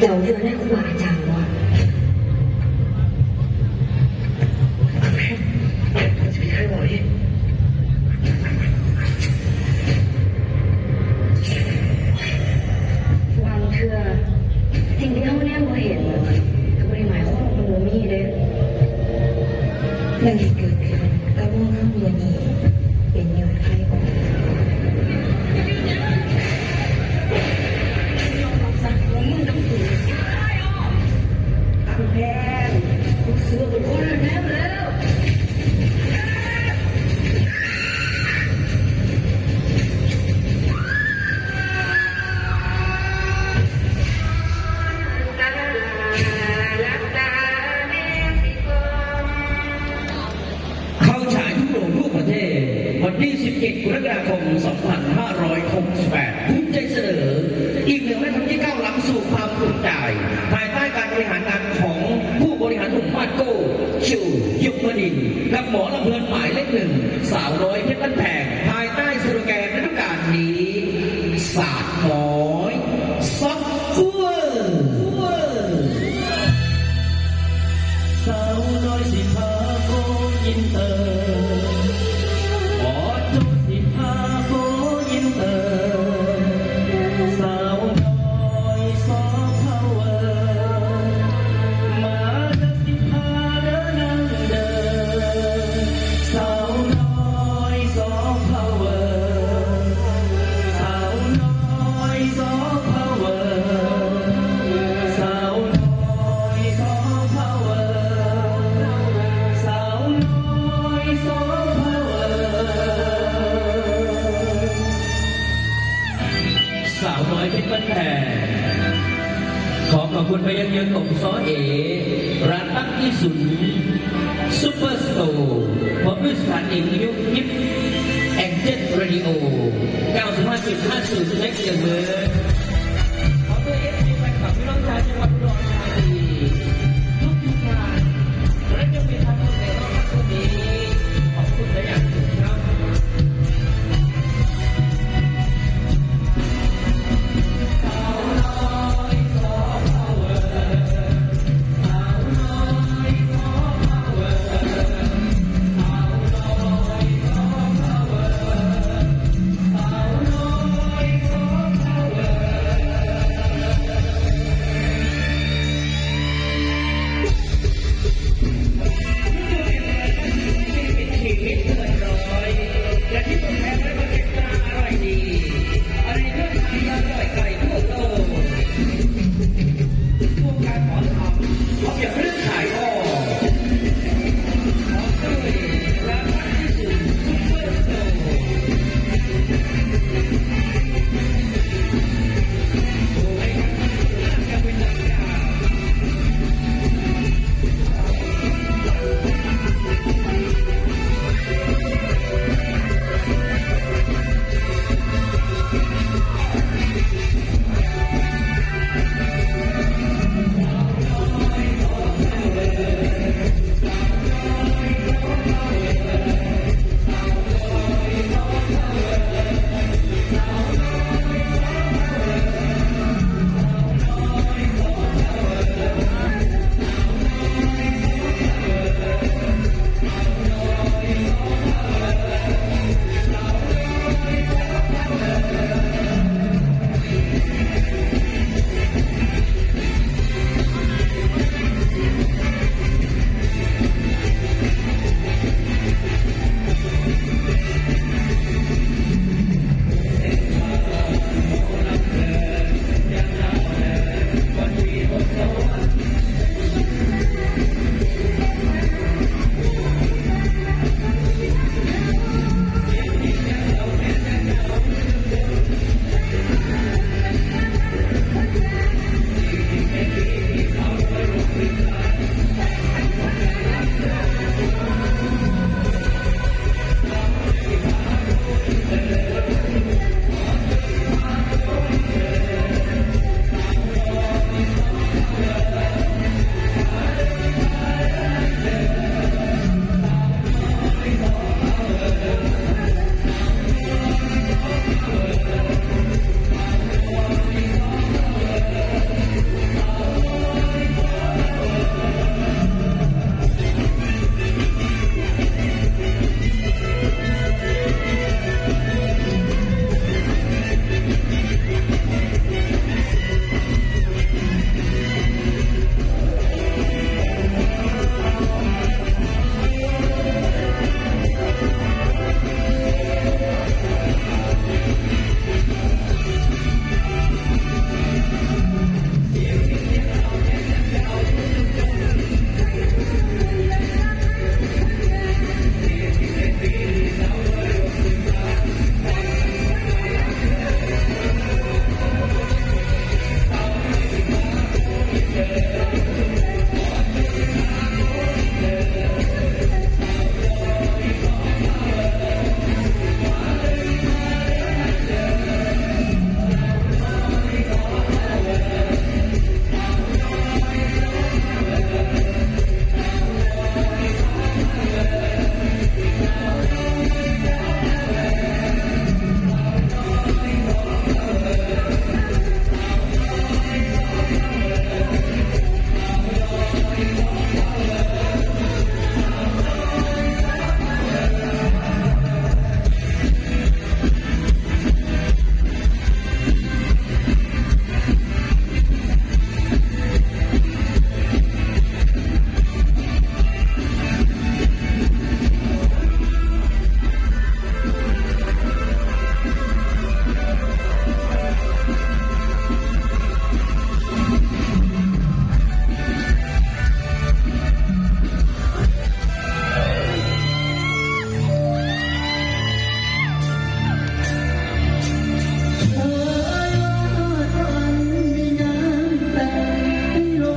เดี๋ยวที่มันได้ครูาจังย์วะจะวังเธอสิ่งที่เขาแน่มาเห็นก็ไมหมายความว่ามันมีเลยมันเกิด ทุกโรงทั่วประเทศวันที่17กรกฎาคม 2568ภูมิใจเสนอ อีกหนึ่งแม่ทัพที่ก้าวหลังสู่ความภูมิใจ ภายใต้การบริหารงานของผู้บริหารหนุ่มมาสโก้ ชิว ยุก มนินทร์กับหมอลำเพลินหมายเลขหนึ่งสาวน้อยเพชรบ้านแพงภายใต้สโลแกนฤดูกาลนี้ สาวน้อยเพชรบ้านแพงขอขอบคุณไปยังเยือนของซอเอร้านตั้งที่สุนซุปเปอร์สโตร์พร้อมด้วยสถานีวิทยุยิปแองเจิลเรดิโอ 95.50เล็กเดียวเบอร์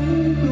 Ooh.